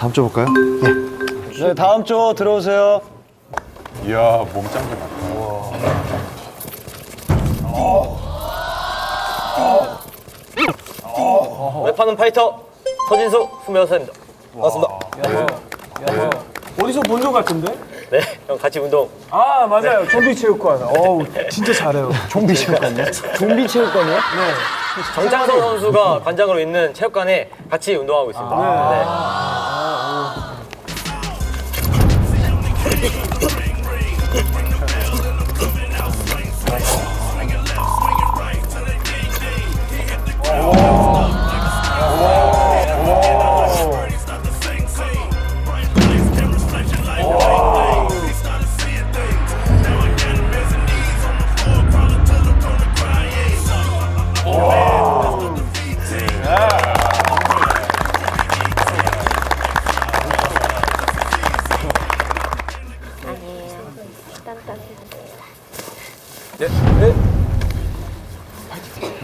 다음 주 볼까요? 네, 다음 주 들어오세요. 이야 몸짱도 많다. 랩하는 파이터 서진수 26살입니다. 반갑습니다. 어디서 본적 같은데? 네, 형 같이 운동. 아 맞아요 좀비 체육관 어우 진짜 잘해요 좀비 체육관이요? 좀비 체육관이요? 정창성 선수가 관장으로 있는 체육관에 같이 운동하고 있습니다. 네.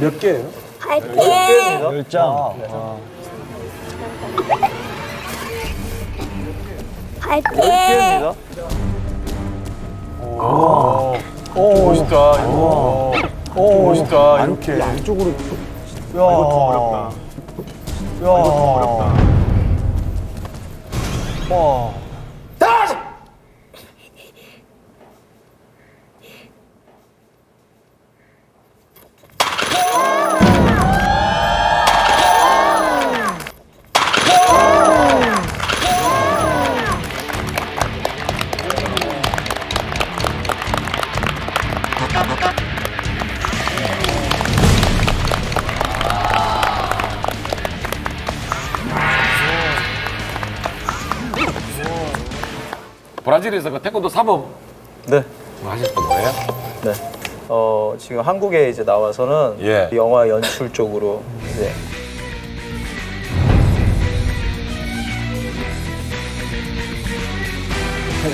몇 개예요? 파이팅! 열장. 파이팅! 멋있다. 이거. 멋있다. 이렇게. 양쪽으로. 야. 이거 더 어렵다. 야. 이거 더 어렵다. 와. 브라질에서 그 태권도 사범 네. 뭐 하셨던 거예요? 네. 어, 지금 한국에 이제 나와서는 예. 영화 연출 쪽으로 이제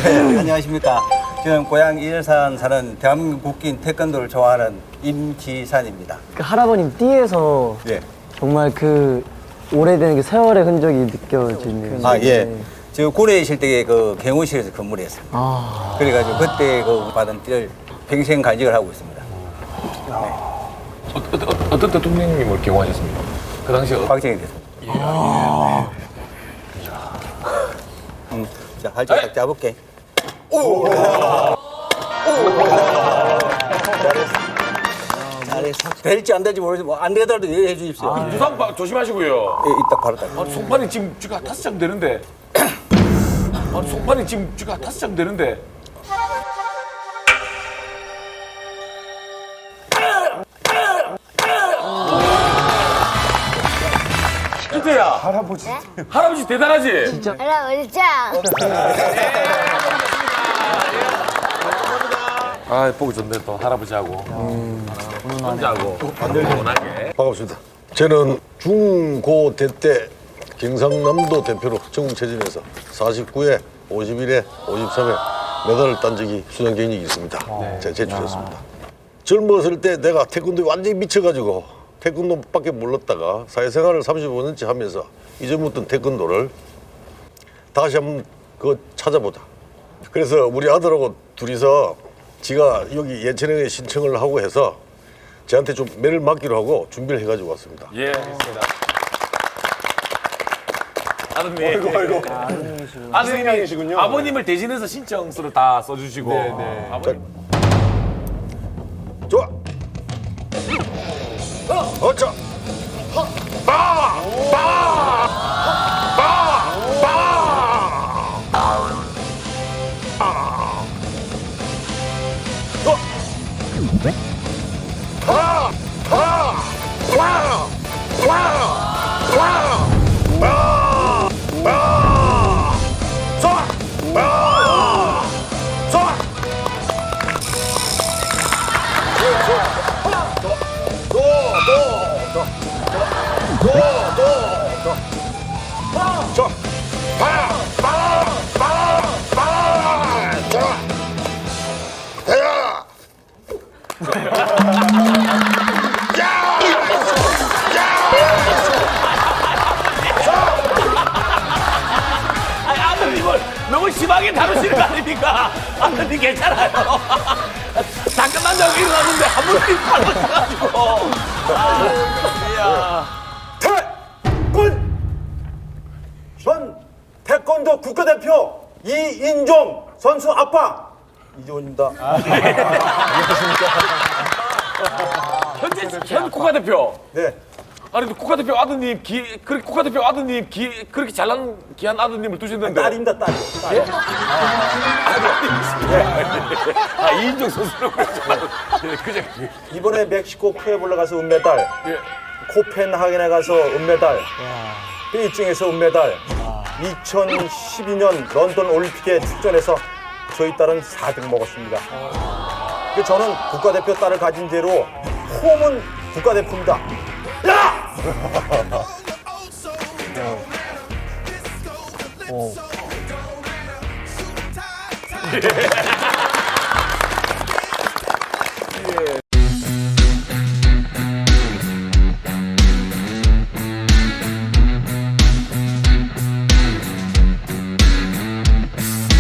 네, 안녕하십니까. 저는 고향 일산 사는 대한민국 국기인 태권도를 좋아하는 임지산입니다. 그 할아버님 띠에서 예. 정말 그 오래된 그 세월의 흔적이 느껴지는. 아, 예. 저 군에 있을 때 그 경호실에서 근무를 했습니다. 아, 그래가지고 그때 그 받은 띠를 평생 간직을 하고 있습니다. 어, 어, 어, 어떤 대통령님을 경호하셨습니까? 그 당시 어, 박정희 대통령. 음, 자, 할줄 딱 잡을게. 잘했어. 잘했어. 될지 안 될지 모르지만 뭐안 되더라도 얘기해 주십시오. 부상 바- 조심하시고요. 예, 이딱 바로 딱. 아, 송판이 지금 쥐가 다섯 장 되는데. 아, 송판이 지금 쥐가 다섯 장 되는데. 기태야. 할아버지. 할아버지 대단하지? 할아버지 짱! 아, 보기 좋네, 또 할아버지하고. 혼자하고. 원하게. 반갑습니다. 저는 중고 대 때 경상남도 대표로 전국체전에서 49회, 51회, 53회 메달을 딴 적이 수상 경력이 있습니다. 제가 제출했습니다. 젊었을 때 내가 태권도에 완전히 미쳐가지고 태권도밖에 몰랐다가 사회생활을 35년째 하면서 잊어먹던 태권도를 다시 한번 그 찾아보자. 그래서 우리 아들하고 둘이서 지가 여기 예체능에 신청을 하고 해서 저한테 좀 매를 맡기로 하고 준비를 해가지고 왔습니다. 예, 알겠습니다. 아름이. 아이고 아이고. 아드님이시군요. 아버님을 대신해서 신청서를 다 써주시고. 아, 네네. 좋아. 어, 어차. 빠, 빠, 빠, 빠. 아. 어. 아, 아, 와, 와, 아니, 아드님을 너무 심하게 다루시는 거 아닙니까? 아드님 괜찮아요. 잠깐만 자고 일어났는데 한 분이 바로 선수 아빠 이종입니다. 현재 현 국가대표. 네. 아니 근데 국가대표 아드님 기 그렇게 국가대표 아드님 기 그렇게 잘난 귀한 아드님을 두셨는데 딸입니다 딸. 딸. 아 이인종 선수라고 그랬잖아요. 예, 그냥 이번에 멕시코 푸에블라 가서 은메달, 예. 코펜하겐에 가서 은메달, 베이징에서 은메달, 2012년 런던 올림픽에 출전해서 저희 딸은 4등 먹었습니다. 그 저는 국가대표 딸을 가진 죄로 홈은 국가대표입니다. 야!